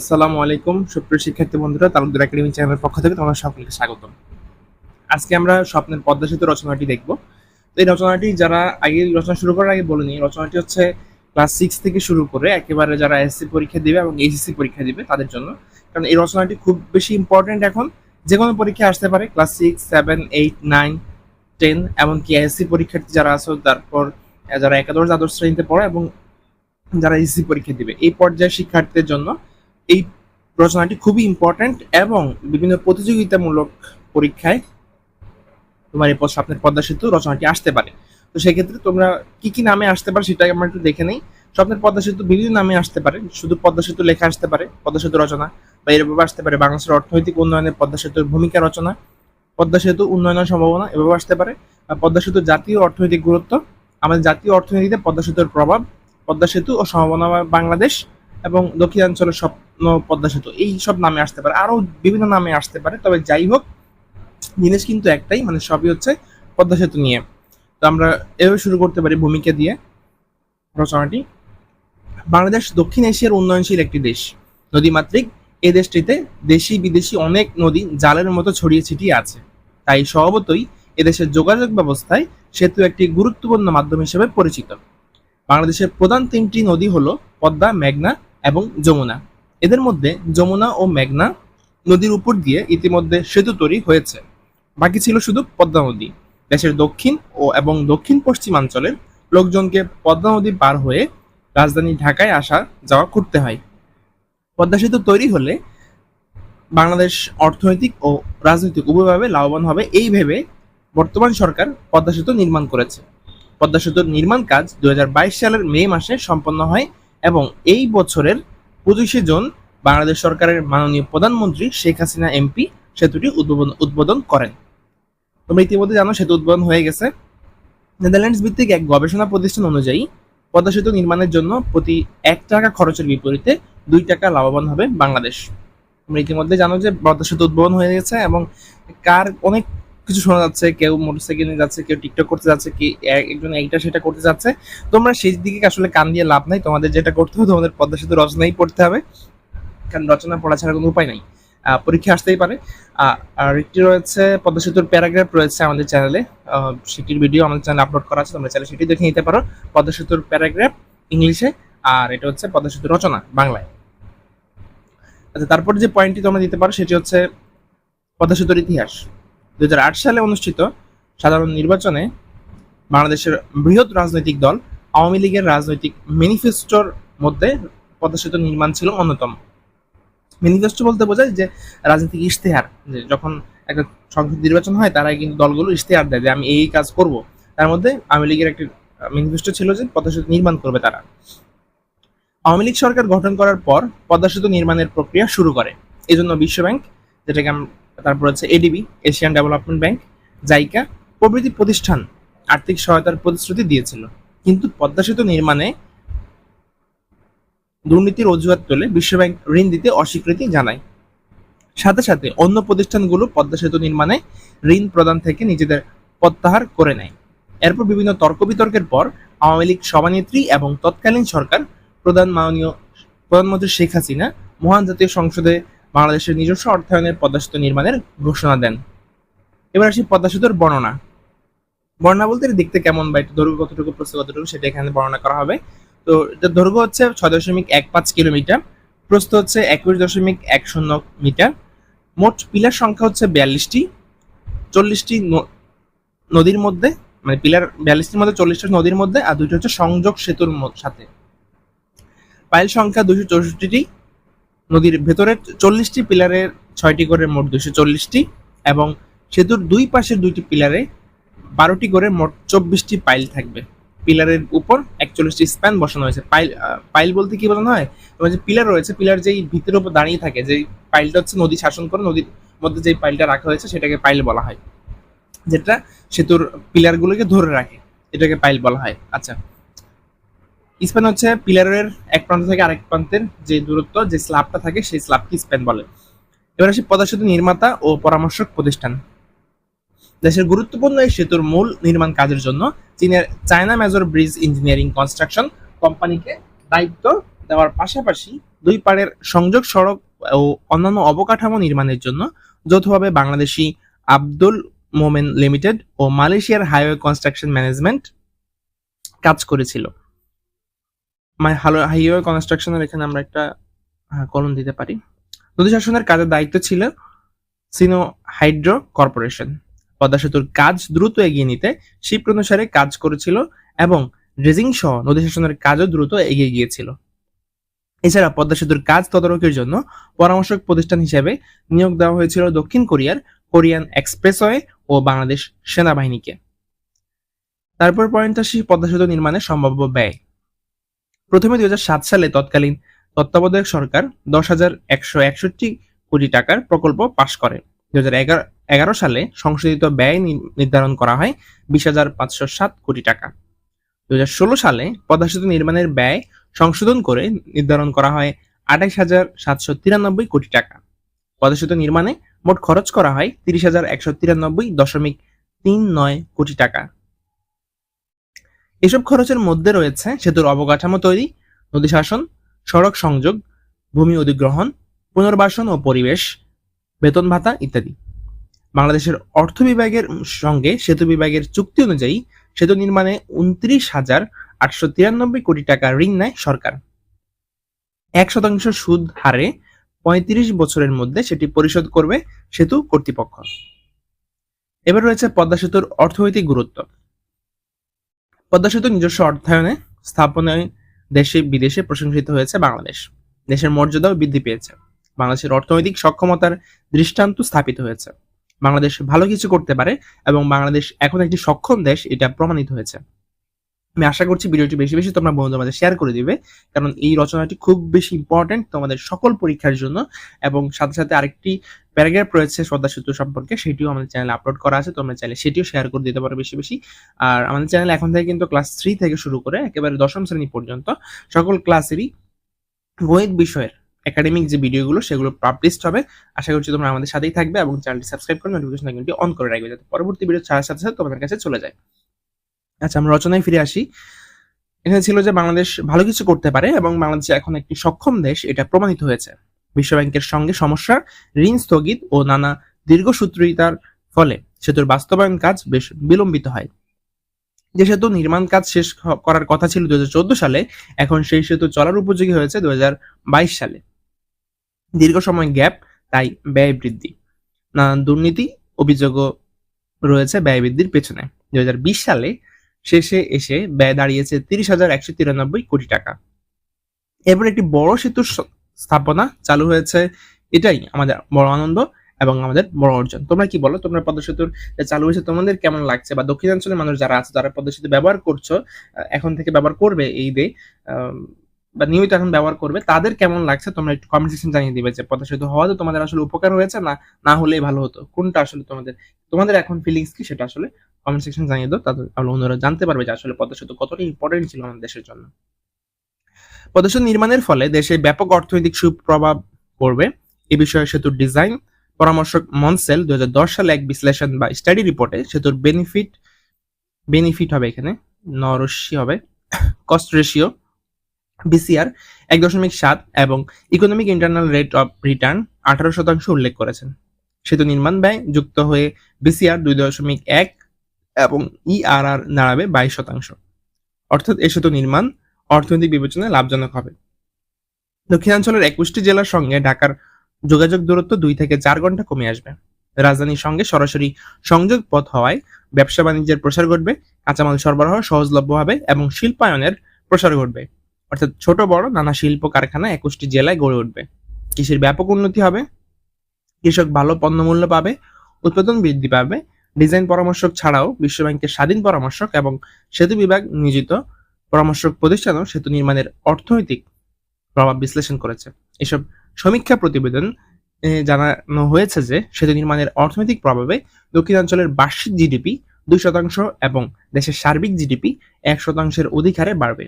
আসসালামু আলাইকুম, সুপ্রিয় শিক্ষার্থী বন্ধুরা, তালুকদার একাডেমি চ্যানেলের পক্ষ থেকে তোমাদের সকলকে স্বাগতম। আজকে আমরা স্বপ্নের পদ্মা সেতু রচনাটি দেখব। তো এই রচনাটি যারা আগে রচনা শুরু করার আগে বলিনি, রচনাটি হচ্ছে ক্লাস সিক্স থেকে শুরু করে একেবারে যারা এসসি পরীক্ষা দেবে এবং এইচএসসি পরীক্ষা দিবে তাদের জন্য। কারণ এই রচনাটি খুব বেশি ইম্পর্টেন্ট এখন, যে কোনো পরীক্ষা আসতে পারে, class six, seven, eight, nine, ten, এমনকি এসসি পরীক্ষার্থী যারা আছে, তারপর যারা একাদশ, দ্বাদশ শ্রেণীতে পড়ে এবং যারা এসসি পরীক্ষা দিবে। এই পর্যায়ে শিক্ষার্থীদের জন্য এই রচনাটি খুবই ইম্পর্ট্যান্ট এবং বিভিন্ন প্রতিযোগিতামূলক পরীক্ষায় তোমার এই স্বপ্নের পদ্মা সেতু রচনাটি আসতে পারে। তো সেক্ষেত্রে তোমরা কি কি নামে আসতে পারে সেটা আমরা একটু দেখে নেই। স্বপ্নের পদ্মা সেতু বিভিন্ন নামে আসতে পারে। শুধু পদ্মা সেতু লেখা আসতে পারে, পদ্মা সেতু রচনা বা এরভাবে আসতে পারে। বাংলাদেশের অর্থনৈতিক উন্নয়নে পদ্মা সেতুর ভূমিকা রচনা, পদ্মা সেতু উন্নয়নের সম্ভাবনা এভাবে আসতে পারে। পদ্মা সেতু জাতীয় অর্থনৈতিক গুরুত্ব, আমাদের জাতীয় অর্থনীতিতে পদ্মা সেতুর প্রভাব, পদ্মা সেতু ও সম্ভাবনা বাংলাদেশ এবং দক্ষিণাঞ্চলের স্বপ্ন পদ্মা সেতু, এই সব নামে আসতে পারে। আরও বিভিন্ন নামে আসতে পারে, তবে যাই হোক, জিনিস কিন্তু একটাই মানে সবই হচ্ছে পদ্মা সেতু নিয়ে। তো আমরা এভাবে শুরু করতে পারি ভূমিকা দিয়ে, রচনাটি। বাংলাদেশ দক্ষিণ এশিয়ার উন্নয়নশীল একটি দেশ। নদীমাতৃক, এ দেশটিতে দেশি বিদেশি অনেক নদী জালের মতো ছড়িয়ে ছিটিয়ে আছে। তাই স্বভাবতই এদেশের যোগাযোগ ব্যবস্থায় সেতু একটি গুরুত্বপূর্ণ মাধ্যম হিসেবে পরিচিত। বাংলাদেশের প্রধান তিনটি নদী হলো পদ্মা, মেঘনা এবং যমুনা। এদের মধ্যে যমুনা ও মেঘনা নদীর উপর দিয়ে ইতিমধ্যে সেতু তৈরি হয়েছে। বাকি ছিল শুধু পদ্মা নদী। দেশের দক্ষিণ ও এবং দক্ষিণ পশ্চিমাঞ্চলের লোকজনকে পদ্মা নদী পার হয়ে রাজধানী ঢাকায় আসা যাওয়া করতে হয়। পদ্মা সেতু তৈরি হলে বাংলাদেশ অর্থনৈতিক ও রাজনৈতিক উভয়ভাবে লাভবান হবে এই ভেবে বর্তমান সরকার পদ্মা সেতু নির্মাণ করেছে। পদ্মা সেতুর নির্মাণ কাজ দু হাজার বাইশ সালের মে মাসে সম্পন্ন হয় এবং এই বছরের পঁচিশে জুন বাংলাদেশ সরকারের মাননীয় প্রধানমন্ত্রী শেখ হাসিনা এমপি সেতুটি উদ্বোধন উদ্বোধন করেন। তোমরা ইতিমধ্যে জানো সেতু উদ্বোধন হয়ে গেছে। নেদারল্যান্ডস ভিত্তিক এক গবেষণা প্রতিষ্ঠান অনুযায়ী পদ্মা সেতু নির্মাণের জন্য প্রতি এক টাকা খরচের বিপরীতে দুই টাকা লাভবান হবে বাংলাদেশ। তোমরা ইতিমধ্যে জানো যে পদ্মা সেতু উদ্বোধন হয়ে গেছে এবং কার অনেক কিছু শোনা যাচ্ছে, কেউ মোটরসাইকেল নিয়ে যাচ্ছে, কেউ টিকটক করতে যাচ্ছে, কি এক- একজন এইটা সেটা করতে যাচ্ছে। তোমরা সেই দিকে আসলে কান দিয়ে লাভ নাই, তোমাদের যেটা করতে হবে, তোমাদের পদ্মা সেতু রচনাই পড়তে হবে। কারণ রচনা পড়া ছাড়া কোনো উপায় নাই। পরীক্ষা আসতেই পারে। আর একটি রয়েছে, পদ্মা সেতুর প্যারাগ্রাফ রয়েছে আমাদের চ্যানেলে সেটির ভিডিও আমাদের চ্যানেলে আপলোড করা আছে, তোমরা চাইলে সেটি দেখে নিতে পারো। পদ্মা সেতুর প্যারাগ্রাফ ইংলিশে, আর এটা হচ্ছে পদ্মা সেতুর রচনা বাংলায়। আচ্ছা তারপর যে পয়েন্টটি তোমরা দিতে পারো, সেটি হচ্ছে পদ্মা সেতুর ইতিহাস। দুই হাজার আট সালে অনুষ্ঠিত সাধারণ নির্বাচনে বাংলাদেশের বৃহৎ রাজনৈতিক দল আওয়ামী লীগের রাজনৈতিক ম্যানিফেস্টোর মধ্যে পদ্মা নির্মাণ ছিল অন্যতম। ম্যানিফেস্টো বলতে বোঝায় যে রাজনৈতিক ইশতেহার, যে যখন একটা সংসদ নির্বাচন হয়, তারা কিন্তু দলগুলো ইশতেহার দেয় যে আমি এই কাজ করব। তার মধ্যে আওয়ামী লীগের একটি ম্যানিফেস্টো ছিল যে পদ্মা নির্মাণ করবে তারা। আওয়ামী লীগ সরকার গঠন করার পর পদ্মা সেতু নির্মাণের প্রক্রিয়া শুরু করে। এই জন্য বিশ্ব ব্যাংক যেটাকে তারপর হচ্ছে ADB Asian Development Bank JICA প্রভৃতি প্রতিষ্ঠান আর্থিক সহায়তার প্রতিশ্রুতি দিয়েছিল। কিন্তু পদ্মা সেতু নির্মাণে দুর্নীতির অজুহাত তোলে বিশ্বব্যাংক ঋণ দিতে অস্বীকৃতি জানায়। সাথে সাথে অন্য প্রতিষ্ঠানগুলো পদ্মা সেতু নির্মাণে ঋণ প্রদান থেকে নিজেদের প্রত্যাহার করে নেয়। এরপর বিভিন্ন তর্ক বিতর্কের পর আওয়ামী লীগ সভানেত্রী এবং তৎকালীন সরকার প্রধান মাননীয় প্রধানমন্ত্রী শেখ হাসিনা মহান জাতীয় সংসদে বাংলাদেশের নিজস্ব অর্থায়নের পদ্মা নির্মাণের ঘোষণা দেন। এবার আসি পদ্মা সেতুর বর্ণনা। বর্ণনা বলতে দেখতে কেমন বা এটা দৈর্ঘ্য কতটুকু, প্রস্থ কতটুকু, সেটা এখানে বর্ণনা করা হবে। তো এটার দৈর্ঘ্য হচ্ছে ছয় দশমিক এক পাঁচ কিলোমিটার, প্রস্থ হচ্ছে একুশ দশমিক এক শূন্য মিটার। মোট পিলার সংখ্যা হচ্ছে বিয়াল্লিশটি। চল্লিশটি নদীর মধ্যে মানে পিলার বিয়াল্লিশটির মধ্যে, চল্লিশটা নদীর মধ্যে আর দুইটা হচ্ছে সংযোগ সেতুর সাথে। পাইল সংখ্যা দুশো চৌষট্টিটি। নদীর ভেতরে চল্লিশটি পিলারের ছয়টি করে মোট দুশো চল্লিশটি এবং সেতুর দুই পাশের দুইটি পিলারে বারোটি করে মোট চব্বিশটি পাইল থাকবে। পিলারের উপর একচল্লিশটি স্প্যান বসানো হয়েছে। পাইল পাইল বলতে কি বোঝানো হয়? যে পিলার রয়েছে, পিলার যেই ভিতের উপর দাঁড়িয়ে থাকে যে পাইলটা হচ্ছে নদী শাসন করে, নদীর মধ্যে যেই পাইলটা রাখা হয়েছে, সেটাকে পাইল বলা হয়। যেটা সেতুর পিলারগুলোকে ধরে রাখে। এটাকে পাইল বলা হয়। আচ্ছা। স্প্যান হচ্ছে পিলারের এক প্রান্ত থেকে আরেক প্রান্তের যে দূরত্ব, যে স্ল্যাবটা থাকে, সেই স্ল্যাবকে স্প্যান বলে। এবার আসি পদ্মা সেতু নির্মাতা ও পরামর্শক প্রতিষ্ঠান। দেশের গুরুত্বপূর্ণ এই সেতুর মূল নির্মাণ কাজের জন্য চীনের China Major Bridge Engineering Construction কোম্পানিকে দায়িত্ব দেওয়ার পাশাপাশি দুই পাড়ের সংযোগ সড়ক ও অন্যান্য অবকাঠামো নির্মাণের জন্য যৌথভাবে বাংলাদেশি আব্দুল মোমেন লিমিটেড ও মালয়েশিয়ার হাইওয়ে কনস্ট্রাকশন ম্যানেজমেন্ট কাজ করেছিল। মানে হাইওয়ে কনস্ট্রাকশনের এখানে আমরা একটা কলম দিতে পারি। নদী শাসনের কাজের দায়িত্ব ছিল সিনো হাইড্রো কর্পোরেশন। পদ্মা সেতুর কাজ দ্রুত এগিয়ে নিতে শিল্প অনুসারে কাজ করেছিল এবং ড্রেজিং সহ নদী শাসনের কাজও দ্রুত এগিয়ে গিয়েছিল। এছাড়া পদ্মা সেতুর কাজ তদারকির জন্য পরামর্শক প্রতিষ্ঠান হিসেবে নিয়োগ দেওয়া হয়েছিল দক্ষিণ কোরিয়ার কোরিয়ান এক্সপ্রেসওয়ে ও বাংলাদেশ সেনাবাহিনীকে। তারপর পয়েন্ট আসি পদ্মা সেতু নির্মাণের সম্ভাব্য ব্যয়। প্রথমে দুই হাজার সাত সালে তৎকালীন তত্ত্বাবধায়ক সরকার দশ হাজার একশো একষট্টি কোটি টাকার প্রকল্প পাশ করে। দুই এগারো সালে সংশোধিত ব্যয় নির্ধারণ করা হয় বিশ হাজার পাঁচশো সাত কোটি টাকা। দুই হাজার ষোলো সালে পদ্মা সেতু নির্মাণের ব্যয় সংশোধন করে নির্ধারণ করা হয় আঠাইশ হাজার সাতশো তিরানব্বই কোটি টাকা। পদ্মা সেতু নির্মাণে মোট খরচ করা হয় তিরিশ হাজার একশো তিরানব্বই দশমিক তিন নয় কোটি টাকা। এসব খরচের মধ্যে রয়েছে সেতুর অবকাঠামো তৈরি, নদী শাসন, সড়ক সংযোগ, ভূমি অধিগ্রহণ, পুনর্বাসন ও পরিবেশ, বেতন ভাতা ইত্যাদি। বাংলাদেশের অর্থ বিভাগের সঙ্গে সেতু বিভাগের চুক্তি অনুযায়ী সেতু নির্মাণে উনত্রিশ হাজার আটশো তিরানব্বই কোটি টাকা ঋণ নেয় সরকার। এক শতাংশ সুদ হারে পঁয়ত্রিশ বছরের মধ্যে সেটি পরিশোধ করবে সেতু কর্তৃপক্ষ। এবার রয়েছে পদ্মা সেতুর অর্থনৈতিক গুরুত্ব। পদ্মা সেতু নিজস্ব অর্থায়নে স্থাপনায় দেশে, বিদেশে প্রশংসিত হয়েছে বাংলাদেশ। দেশের মর্যাদাও বৃদ্ধি পেয়েছে। বাংলাদেশের অর্থনৈতিক সক্ষমতার দৃষ্টান্ত স্থাপিত হয়েছে। বাংলাদেশ ভালো কিছু করতে পারে এবং বাংলাদেশ এখন একটি সক্ষম দেশ, এটা প্রমাণিত হয়েছে। আমি আশা করছি ভিডিওটি বেশি বেশি তোমরা বন্ধুদের মাঝে শেয়ার করে দিবে, কারণ এই রচনাটি খুব বেশি ইম্পর্টেন্ট তোমাদের সকল পরীক্ষার জন্য এবং সাথে সাথে আরেকটি প্যারাগ্রাফ রয়েছে শ্রদ্ধা সেতু সম্পর্কে, সেটিও আমাদের চ্যানেলে আপলোড করা আছে, তোমরা চাইলে সেটিও শেয়ার করে দিতে পারো বেশি বেশি। আর আমাদের চ্যানেল এখন থেকে কিন্তু ক্লাস থ্রি থেকে শুরু করে একেবারে দশম শ্রেণি পর্যন্ত সকল ক্লাসেরই গণিত বিষয়ের একাডেমিক যে ভিডিওগুলো সেগুলো পাবলিশড হবে। আশা করছি তোমরা আমাদের সাথেই থাকবে এবং চ্যানেলটি সাবস্ক্রাইব করে নোটিফিকেশন অন করে রাখবে, যাতে পরবর্তী ভিডিও ছাড়ার সাথে সাথে তোমাদের কাছে চলে যায়। আচ্ছা আমরা রচনায় ফিরে আসি। এখানে ছিল যে বাংলাদেশ ভালো কিছু করতে পারে এবং বাংলাদেশ এখন একটি সক্ষম দেশ, এটা প্রমাণিত হয়েছে। বিশ্বব্যাংকের সঙ্গে সমস্যা ঋণ স্থগিত ও নানা দীর্ঘসূত্রিতার ফলে সেতুর বাস্তবায়ন কাজ বেশ বিলম্বিত হয়। যে সেতু নির্মাণ কাজ শেষ করার কথা ছিল দুই হাজার চোদ্দ সালে, এখন সেই সেতু চলার উপযোগী হয়েছে দুই হাজার বাইশ সালে। দীর্ঘ সময় গ্যাপ, তাই ব্যয় বৃদ্ধি। নানান দুর্নীতি, অভিযোগও রয়েছে ব্যয় বৃদ্ধির পেছনে। দুই হাজার বিশ সালে শেষে এসে ব্যয় দাঁড়িয়েছে তিরিশ হাজার একশো তিরানব্বই কোটি টাকা। এরপর একটি বড় সেতুর স্থাপনা চালু হয়েছে। এটাই আমাদের বড় আনন্দ এবং আমাদের বড় অর্জন। তোমরা কি বলো? তোমরা পদ্মা চালু হয়েছে, তোমাদের কেমন লাগছে? বা দক্ষিণাঞ্চলের মানুষ যারা আছে তারা পদ্মা সেতু ব্যবহার করছ এখন থেকে ব্যবহার করবে এই দে বা নিয়মিত এখন ব্যবহার করবে, তাদের কেমন লাগছে? তোমরা একটু কমেন্ট সেকশন জানিয়ে দিবে যে পদ্মা সেতু হওয়াতে তোমাদের আসলে উপকার হয়েছে না না হলেই ভালো হতো। কোনটা আসলে তোমাদের তোমাদের এখন ফিলিংস কি? সেটা আসলে কমেন্ট সেকশন জানিয়ে দাও তাদের তাহলে অন্যরা জানতে পারবে যে আসলে পদ্মা সেতু কতটা ইম্পর্টেন্ট ছিল আমাদের দেশের জন্য। পদ্মা সেতু নির্মাণের ফলে দেশে ব্যাপক অর্থনৈতিক সুপ্রভাব পড়বে। এ বিষয়ে সেতুর ডিজাইন পরামর্শক মনসেল দুহাজার দশ সালে এক বিশ্লেষণ বা স্টাডি রিপোর্টে সেতুর বেনিফিট বেনিফিট হবে এখানে নরস্যি হবে কস্ট রেশিও বিসিআর এক দশমিক সাত এবং economic internal rate of return আঠারো শতাংশ উল্লেখ করেছেন। সেতু নির্মাণ ব্যয় যুক্ত হয়ে বিসিআর দুই দশমিক এক এবং ইআরআর দাঁড়াবে বাইশ শতাংশ। অর্থাৎ এ সেতু নির্মাণ অর্থনৈতিক বিবেচনায় লাভজনক হবে। দক্ষিণাঞ্চলের একুশটি জেলার সঙ্গে ঢাকার যোগাযোগ দূরত্ব দুই থেকে চার ঘণ্টা কমে আসবে। রাজধানীর সঙ্গে সরাসরি সংযোগ পথ হওয়ায় ব্যবসা বাণিজ্যের প্রসার ঘটবে, কাঁচামাল সরবরাহ সহজলভ্য হবে এবং শিল্পায়নের প্রসার ঘটবে। অর্থাৎ ছোট, বড় নানা শিল্প কারখানা একুশটি জেলায় গড়ে উঠবে। কৃষির ব্যাপক উন্নতি হবে। কৃষক ভালো পণ্যমূল্য পাবে, উৎপাদন বৃদ্ধি পাবে ডিজাইন পরামর্শক ছাড়াও বিশ্বব্যাংকের স্বাধীন পরামর্শক এবং সেতু বিভাগ নিয়োজিত পরামর্শক প্রতিষ্ঠানও সেতু নির্মাণের অর্থনৈতিক প্রভাব বিশ্লেষণ করেছে। এসব সমীক্ষা প্রতিবেদন জানানো হয়েছে যে সেতু নির্মাণের অর্থনৈতিক প্রভাবে দক্ষিণাঞ্চলের বার্ষিক জিডিপি দুই শতাংশ এবং দেশের সার্বিক জিডিপি এক শতাংশের অধিকারে বাড়বে।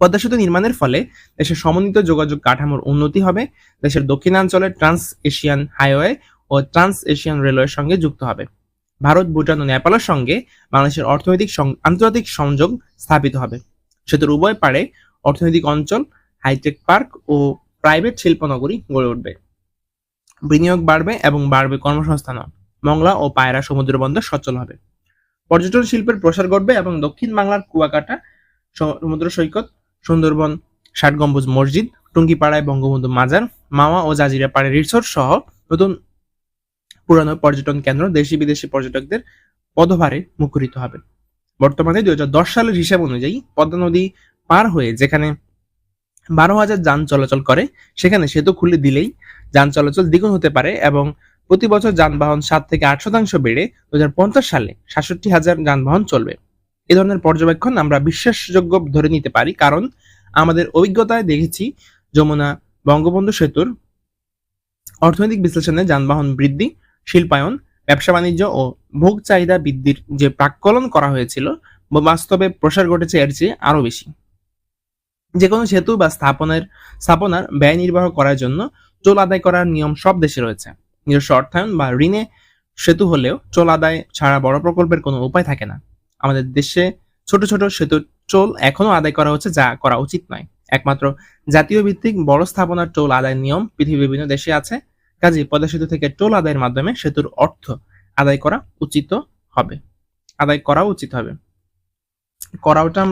পদ্মা সেতু নির্মাণের ফলে দেশের সমন্বিত যোগাযোগ কাঠামোর উন্নতি হবে। দেশের দক্ষিণাঞ্চলের ট্রান্স এশিয়ান হাইওয়ে ও ট্রান্স এশিয়ান রেলওয়ের সঙ্গে যুক্ত হবে। ভারত, ভুটান ও নেপালের সঙ্গে বাংলাদেশের অর্থনৈতিক আন্তর্জাতিক সংযোগ স্থাপিত হবে। সেতুর উভয় পাড়ে অর্থনৈতিক অঞ্চল হাইটেক পার্ক ও প্রাইভেট শিল্পনগরী গড়ে উঠবে। বিনিয়োগ বাড়বে এবং বাড়বে কর্মসংস্থানও। মংলা ও পায়রা সমুদ্র বন্দর সচল হবে। পর্যটন শিল্পের প্রসার ঘটবে এবং দক্ষিণ বাংলার কুয়াকাটা সমুদ্র সৈকত, সুন্দরবন ষাট গম্বুজ মসজিদ, টুঙ্গিপাড়ায় বঙ্গবন্ধু মাজার, মাওয়া ও জাজিরা পাড়ে রিসোর্ট সহ নতুন পুরানো পর্যটন কেন্দ্র দেশি বিদেশি পর্যটকদের পদভারে মুখরিত হবে। বর্তমানে দুই হাজার দশ সালের হিসাব অনুযায়ী পদ্মা নদী পার হয়ে যেখানে বারো হাজার যান চলাচল করে, সেখানে সেতু খুলে দিলেই যান চলাচল দ্বিগুণ হতে পারে এবং প্রতি বছর যানবাহন সাত থেকে আট শতাংশ বেড়ে দুই হাজার পঞ্চাশ সালে সাতষট্টি হাজার যানবাহন চলবে। এ ধরনের পর্যবেক্ষণ আমরা বিশ্বাসযোগ্য ধরে নিতে পারি কারণ আমাদের অভিজ্ঞতায় দেখেছি যমুনা বঙ্গবন্ধু সেতুর অর্থনৈতিক বিশ্লেষণে যানবাহন বৃদ্ধি শিল্পায়ন, ব্যবসা বাণিজ্য ও ভোগ চাহিদা বৃদ্ধির যে প্রাক্কলন করা হয়েছিল বাস্তবে প্রসার ঘটেছে এর চেয়ে আরও বেশি। যে কোনো সেতু বা স্থাপনের, স্থাপনার ব্যয় নির্বাহ করার জন্য চোল আদায় করার নিয়ম সব দেশে রয়েছে। নিজস্ব অর্থায়ন বা ঋণে সেতু হলেও চোল আদায় ছাড়া বড় প্রকল্পের কোনো উপায় থাকে না। আমাদের দেশে ছোট ছোট সেতুর টোল এখনও আদায় করা হচ্ছে যা করা উচিত নয়। একমাত্র জাতীয় ভিত্তিক বড় স্থাপনার টোল আদায় নিয়ম পৃথিবীর বিভিন্ন দেশে আছে। কাজে পদ্মা সেতু থেকে টোল আদায়ের মাধ্যমে সেতুর অর্থ আদায় করা উচিত হবে। আদায় করা উচিত হবে। করাওটা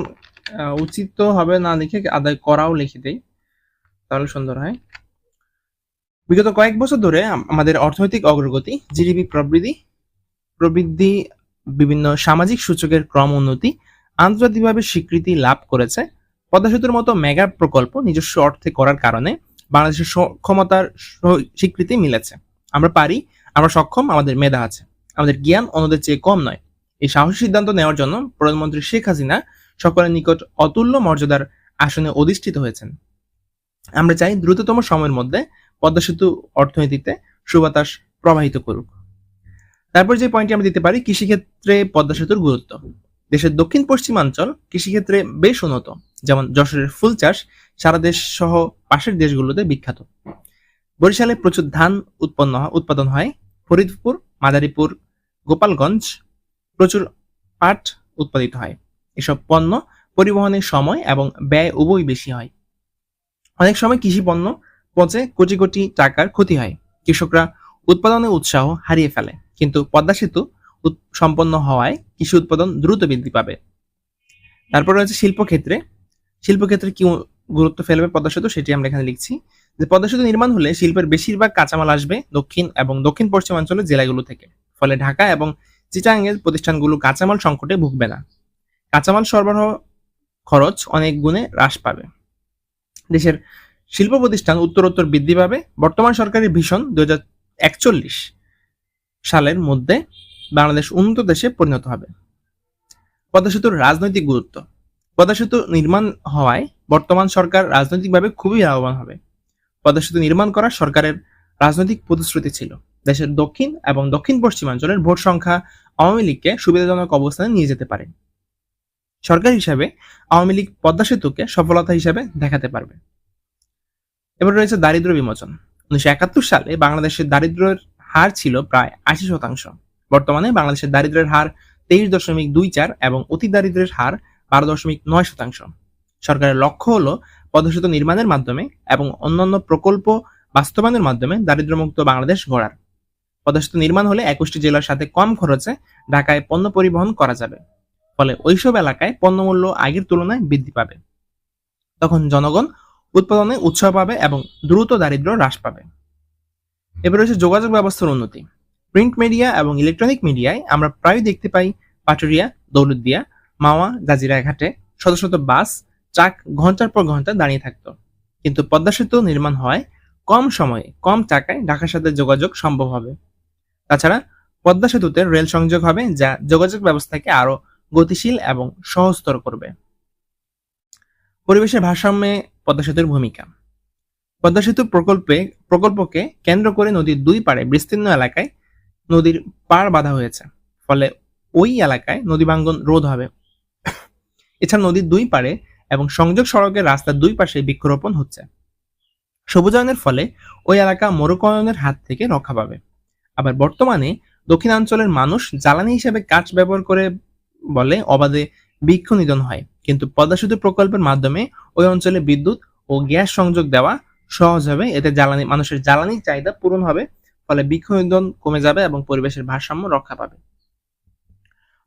উচিত হবে না লিখে আদায় করাও লিখে দেই। তাহলে সুন্দর হয়। বিগত কয়েক বছর ধরে আমাদের অর্থনৈতিক অগ্রগতি, জিডিপি প্রবৃদ্ধি প্রবৃদ্ধি, বিভিন্ন সামাজিক সূচকের ক্রম উন্নতি, আন্তর্জাতিকভাবে স্বীকৃতি লাভ করেছে। পদ্মা সেতুর মতো মেগা প্রকল্প নিজস্ব অর্থে করার কারণে বাংলাদেশের সক্ষমতার স্বীকৃতি মিলেছে। আমরা পারি, আমরা সক্ষম, আমাদের মেধা আছে। আমাদের জ্ঞান অন্যদের চেয়ে কম নয়। এই সাহসী সিদ্ধান্ত নেওয়ার জন্য প্রধানমন্ত্রী শেখ হাসিনা সকলের নিকট অতুল্য মর্যাদার আসনে অধিষ্ঠিত হয়েছেন। আমরা চাই দ্রুততম সময়ের মধ্যে পদ্মা সেতু অর্থনীতিতে সুবাতাস প্রবাহিত করুক। তারপর যে পয়েন্টটি আমরা দিতে পারি, কৃষিক্ষেত্রে পদ্মা সেতুর গুরুত্ব। দেশের দক্ষিণ পশ্চিমাঞ্চল কৃষিক্ষেত্রে বেশ উন্নত। যেমন যশোরের ফুল চাষ সারা দেশ সহ পাশের দেশগুলোতে বিখ্যাত। বরিশালে প্রচুর ধান উৎপন্ন উৎপাদন হয়। ফরিদপুর, মাদারীপুর, গোপালগঞ্জ প্রচুর পাট উৎপাদিত হয়। এসব পণ্য পরিবহনের সময় এবং ব্যয় উভয় বেশি হয়। অনেক সময় কৃষি পণ্য পচে কোটি কোটি টাকার ক্ষতি হয়। কৃষকরা উৎপাদনে উৎসাহ হারিয়ে ফেলে। কিন্তু পদ্মা সেতু সম্পন্ন হওয়ায় কৃষি উৎপাদন দ্রুত বৃদ্ধি পাবে। তারপর রয়েছে শিল্পক্ষেত্রে। শিল্পক্ষেত্রে কি গুরুত্ব ফেলবে পদ্মা সেতু, সেটি আমরা এখানে লিখছি। যে পদ্মা সেতু নির্মাণ হলে শিল্পের বেশিরভাগ কাঁচামাল আসবে দক্ষিণ এবং দক্ষিণ পশ্চিমাঞ্চলের জেলাগুলো থেকে। ফলে ঢাকা এবং চিটাঙ্গের প্রতিষ্ঠানগুলো কাঁচামাল সংকটে ভুগবে না। কাঁচামাল সরবরাহ খরচ অনেক গুণে হ্রাস পাবে। দেশের শিল্প প্রতিষ্ঠান উত্তরোত্তর বৃদ্ধি পাবে। বর্তমান সরকারের ভীষণ দু একচল্লিশ সালের মধ্যে বাংলাদেশ উন্নত দেশে পরিণত হবে। পদ্মা সেতুর রাজনৈতিক গুরুত্ব। পদ্মা সেতু নির্মাণ হওয়ায় বর্তমান সরকার রাজনৈতিকভাবে খুবই লাভবান হবে। পদ্মা সেতু নির্মাণ করা সরকারের রাজনৈতিক প্রতিশ্রুতি ছিল। দেশের দক্ষিণ এবং দক্ষিণ পশ্চিমাঞ্চলের ভোট সংখ্যা আওয়ামী লীগকে সুবিধাজনক অবস্থানে নিয়ে যেতে পারে। সরকার হিসাবে আওয়ামী লীগ পদ্মা সেতুকে সফলতা হিসাবে দেখাতে পারবে। এবার রয়েছে দারিদ্র বিমোচন। উনিশশো একাত্তর সালে বাংলাদেশের দারিদ্রের হার ছিল প্রায় আশি শতাংশ। বর্তমানে বাংলাদেশের দারিদ্রের হার তেইশ দশমিক দুই চার এবং অতি দারিদ্রের হার বারো দশমিক নয় শতাংশ। সরকারের লক্ষ্য হল পদসেতু নির্মাণের মাধ্যমে এবং অন্যান্য প্রকল্প বাস্তবায়নের মাধ্যমে দারিদ্র্যমুক্ত বাংলাদেশ গড়ার। পদসেতু নির্মাণ হলে একুশটি জেলার সাথে কম খরচে ঢাকায় পণ্য পরিবহন করা যাবে, ফলে ওইসব এলাকায় পণ্যমূল্য আগের তুলনায় বৃদ্ধি পাবে। তখন জনগণ উৎপাদনে উৎসাহ পাবে এবং দ্রুত দারিদ্র হ্রাস পাবে। এবার রয়েছে যোগাযোগ ব্যবস্থার উন্নতি। প্রিন্ট মিডিয়া এবং ইলেকট্রনিক মিডিয়ায় আমরা প্রায় দেখতে পাই পাটুরিয়া, দৌলতদিয়া, মাওয়া জাজিরা ঘাটে শত শত বাস ট্রাক ঘণ্টার পর ঘণ্টা দাঁড়িয়ে থাকতো। কিন্তু পদ্মা সেতু নির্মাণ হয় কম সময়ে, কম টাকায় ঢাকার সাথে যোগাযোগ সম্ভব হবে। তাছাড়া পদ্মা সেতুতে রেল সংযোগ হবে যা যোগাযোগ ব্যবস্থাকে আরও গতিশীল এবং সহজতর করবে। পরিবেশের ভারসাম্যে পদ্মা সেতুর ভূমিকা। পদ্মা সেতু প্রকল্পে, প্রকল্পকে কেন্দ্র করে নদীর দুই পাড়ে বিস্তীর্ণ এলাকায় নদীর পাড় বাঁধা হয়েছে। ফলে ওই এলাকায় নদী ভাঙ্গন রোধ হবে। এছাড়া নদীর দুই পাড়ে এবং সংযোগ সড়কের রাস্তার দুই পাশে বৃক্ষরোপণ হচ্ছে। সবুজায়নের ফলে ওই এলাকা মরুকরণের হাত থেকে রক্ষা পাবে। আবার বর্তমানে দক্ষিণাঞ্চলের মানুষ জ্বালানি হিসেবে কাঠ ব্যবহার করে বলে অবাধে বৃক্ষ নিধন হয়। কিন্তু পদ্মা প্রকল্পের মাধ্যমে ওই অঞ্চলে বিদ্যুৎ ও গ্যাস সংযোগ দেওয়া সহজ হবে। এতে জ্বালানি, মানুষের জ্বালানির চাহিদা পূরণ হবে, ফলে বৃক্ষ নিধন কমে যাবে এবং পরিবেশের ভারসাম্য রক্ষা পাবে।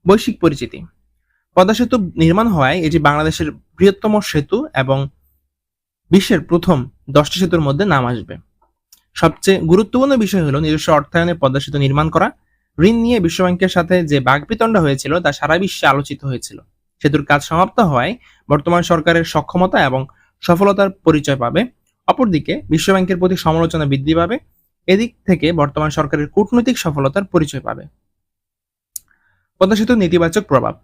বৈশ্বিক পরিচিতি। পদ্মা সেতু নির্মাণ হওয়ায় এটি বাংলাদেশের বৃহত্তম সেতু এবং বিশ্বের প্রথম দশটি সেতুর মধ্যে নাম আসবে। সবচেয়ে গুরুত্বপূর্ণ বিষয় হলো নিজস্ব অর্থায়নে পদ্মা সেতু নির্মাণ করা। ঋণ নিয়ে বিশ্বব্যাংকের সাথে যে বাগবিতণ্ড হয়েছিল তা সারা বিশ্বে আলোচিত হয়েছিল। সেতুর কাজ সমাপ্ত হওয়ায় বর্তমান সরকারের সক্ষমতা এবং সফলতার পরিচয় পাবে। অপরদিকে বিশ্বব্যাংকের প্রতি সমালোচনা বৃদ্ধি পাবে। এদিক থেকে বর্তমান সরকারের কূটনৈতিক সফলতার পরিচয় পাবে। পদ্মা সেতুর নেতিবাচক প্রভাব।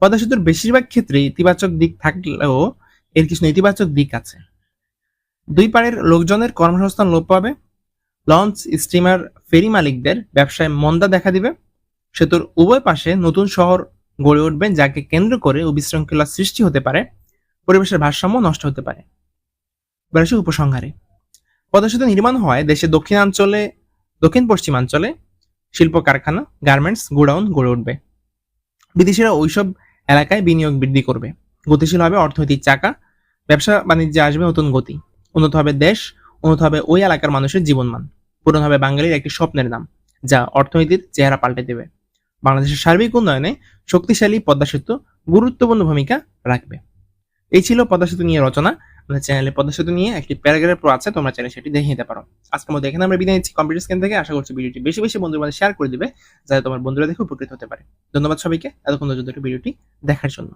পদ্মা সেতুর বেশিরভাগ ক্ষেত্রে ইতিবাচক দিক থাকলেও এর কিছু নেতিবাচক দিক আছে। দুই পাড়ের লোকজনের কর্মসংস্থান লোপ পাবে। লঞ্চ স্টিমার ফেরি মালিকদের ব্যবসায় মন্দা দেখা দিবে। সেতুর উভয় পাশে নতুন শহর গড়ে উঠবে, যাকে কেন্দ্র করে বিশৃঙ্খলা সৃষ্টি হতে পারে, পরিবেশের ভারসাম্য নষ্ট হতে পারে। উপসংহারে। পদ্মা নির্মাণ হওয়ায় দেশের দক্ষিণাঞ্চলে দক্ষিণ পশ্চিমাঞ্চলে শিল্প কারখানা গার্মেন্টস, গোডাউন গড়ে উঠবে। বিদেশিরা ওইসব এলাকায় বিনিয়োগ বৃদ্ধি করবে। গতিশীল হবে অর্থনৈতিক চাকা, ব্যবসা বাণিজ্যে আসবে নতুন গতি। উন্নত হবে দেশ, উন্নত হবে ওই এলাকার মানুষের জীবনমান। পূরণ হবে বাঙালির একটি স্বপ্নের নাম, যা অর্থনীতির চেহারা পাল্টে দেবে। বাংলাদেশের সার্বিক উন্নয়নে শক্তিশালী পদ্মা সেতু গুরুত্বপূর্ণ ভূমিকা রাখবে। এই ছিল পদ্মা সেতু নিয়ে রচনা। আমাদের চ্যানেলে পদ্মা সেতু নিয়ে একটি প্যারাগ্রাফ আছে, তোমরা চ্যানেল সেটি দেখে নিতে পারো। আজকের মধ্যে এখানে আমরা বিদায় নিচ্ছি। কম্পিউটার স্ক্রিন থেকে আশা করছি ভিডিওটি বেশি বেশি বন্ধুর মধ্যে শেয়ার করে দিবে, যাতে তোমার বন্ধুরা দেখে উপকৃত হতে পারে। ধন্যবাদ সবাইকে। এতক্ষণ পর্যন্ত ভিডিওটি দেখার জন্য।